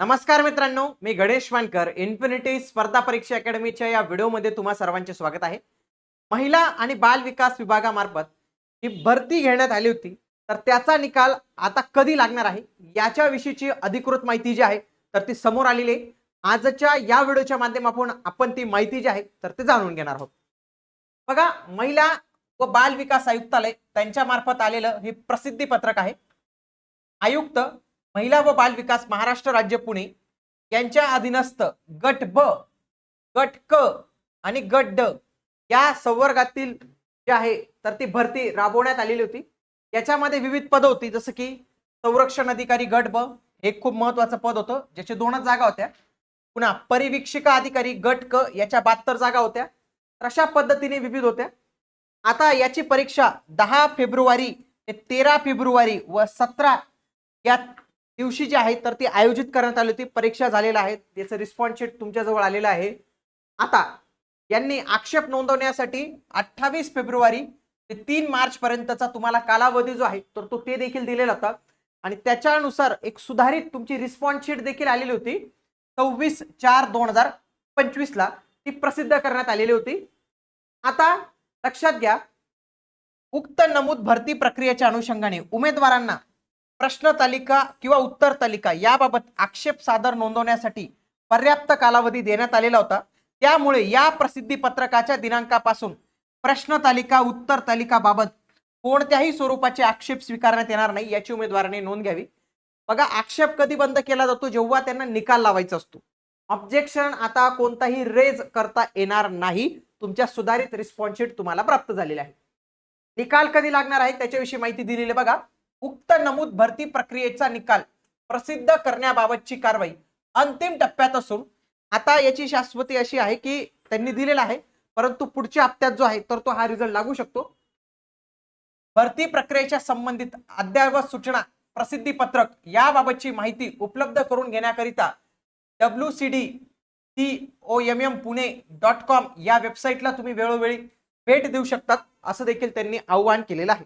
नमस्कार मित्रांनो मी गणेश मानकर इन्फिनिटी स्पर्धा परीक्षा अकॅडमीच्या या व्हिडिओमध्ये तुम्हा सर्वांचे स्वागत आहे. महिला आणि बाल विकास विभागामार्फत ही भरती घेण्यात आली होती तर त्याचा निकाल आता कधी लागणार आहे? याच्याविषयीची अधिकृत माहिती जी आहे तर ती समोर आलेली आहे. आजच्या या व्हिडिओच्या माध्यमातून आपण ती माहिती जी आहे तर ते जाणून घेणार आहोत. बघा महिला व बाल विकास आयुक्तालय त्यांच्या मार्फत आलेलं हे प्रसिद्धी पत्रक आहे. आयुक्त महिला व बाल विकास महाराष्ट्र राज्य पुणे यांच्या अधीनस्थ गट ब गट क आणि गट ड या संवर्गातील जे आहे तर ती भरती राबवण्यात आलेली होती. याच्यामध्ये विविध पद होती जसं की संरक्षण अधिकारी गट ब हे खूप महत्वाचं पद होतं ज्याचे दोनच जागा होत्या. पुन्हा परिवीक्षिका अधिकारी गट क याच्या बहात्तर जागा होत्या. तर अशा पद्धतीने विविध होत्या. आता याची परीक्षा दहा फेब्रुवारी ते तेरा फेब्रुवारी व सतरा या दिवशी जी आहे तर ती आयोजित करण्यात आली होती परीक्षा झालेल्या आहेत त्याचं रिस्पॉन्स शीट तुमच्याजवळ आलेलं आहे. आता यांनी आक्षेप नोंदवण्यासाठी अठ्ठावीस फेब्रुवारी ते तीन मार्च पर्यंतचा तुम्हाला कालावधी जो आहे तर तो ते देखील दिलेला होता. आणि त्याच्यानुसार एक सुधारित तुमची रिस्पॉन्स शीट देखील आलेली होती. सव्वीस चार दोन हजार पंचवीसला ती प्रसिद्ध करण्यात आलेली होती. आता लक्षात घ्या उक्त नमूद भरती प्रक्रियेच्या अनुषंगाने उमेदवारांना प्रश्न तालिका किंवा उत्तर तालिका याबाबत आक्षेप सादर नोंदवण्यासाठी पर्याप्त कालावधी देण्यात आलेला होता. त्यामुळे या प्रसिद्धी पत्रकाच्या दिनांकापासून प्रश्न तालिका उत्तर तालिका बाबत कोणत्याही स्वरूपाचे आक्षेप स्वीकारण्यात येणार नाही याची उमेदवाराने नोंद घ्यावी. बघा आक्षेप कधी बंद केला जातो? जेव्हा त्यांना निकाल लावायचा असतो. ऑब्जेक्शन आता कोणताही रेज करता येणार नाही. तुमच्या सुधारित रिस्पॉन्स शीट तुम्हाला प्राप्त झालेली आहे. निकाल कधी लागणार आहे? त्याच्याविषयी माहिती दिलेली बघा. उक्त नमूद भरती प्रक्रियेचा निकाल प्रसिद्ध करण्याबाबतची कारवाई अंतिम टप्प्यात असून आता याची शाश्वती अशी आहे की त्यांनी दिलेला आहे परंतु पुढच्या हप्त्यात जो आहे तर तो हा रिझल्ट लागू शकतो. भरती प्रक्रियेच्या संबंधित अद्ययावत सूचना प्रसिद्धी पत्रक याबाबतची माहिती उपलब्ध करून घेण्याकरिता W C D C O M M Pune dot com या वेबसाईटला तुम्ही वेळोवेळी भेट देऊ शकतात असं देखील त्यांनी आव्हान केलेलं आहे.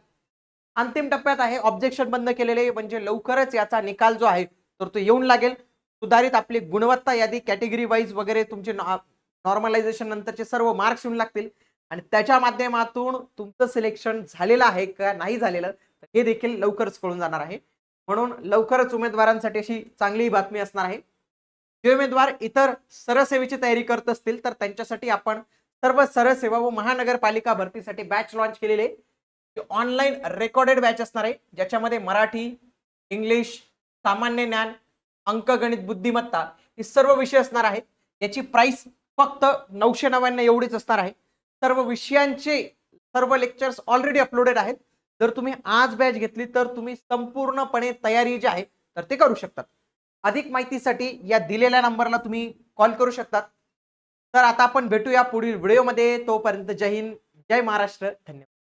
अंतिम टप्प्यात आहे. ऑब्जेक्शन बंद केलेले म्हणजे लवकरच याचा निकाल जो आहे तर तो येऊन लागेल. सुधारित आपली गुणवत्ता यादी कॅटेगरी वाईज वगैरे तुमचे नॉर्मलायझेशन नंतरचे सर्व मार्क्स येऊन लागतील. आणि त्याच्या माध्यमातून तुमचं सिलेक्शन झालेलं आहे का नाही झालेलं तर हे देखील लवकरच कळून जाणार आहे. म्हणून लवकरच उमेदवारांसाठी अशी चांगली बातमी असणार आहे. जे उमेदवार इतर सरसेवेची तयारी करत असतील तर त्यांच्यासाठी आपण सर्व सरसेवा व महानगरपालिका भरतीसाठी बॅच लॉन्च केलेले ऑनलाईन रेकॉर्डेड बॅच असणार आहे. ज्याच्यामध्ये मराठी इंग्लिश सामान्य ज्ञान अंकगणित बुद्धिमत्ता हे सर्व विषय असणार आहेत. याची प्राइस फक्त नऊशे नव्याण्णव एवढीच असणार आहे. सर्व विषयांचे सर्व लेक्चर्स ऑलरेडी अपलोडेड आहेत. जर तुम्ही आज बॅच घेतली तर तुम्ही संपूर्णपणे तयारी जी आहे तर ते करू शकतात. अधिक माहितीसाठी या दिलेल्या नंबरला तुम्ही कॉल करू शकतात. तर आता आपण भेटूया पुढील व्हिडिओमध्ये तोपर्यंत जय हिंद जय महाराष्ट्र. धन्यवाद.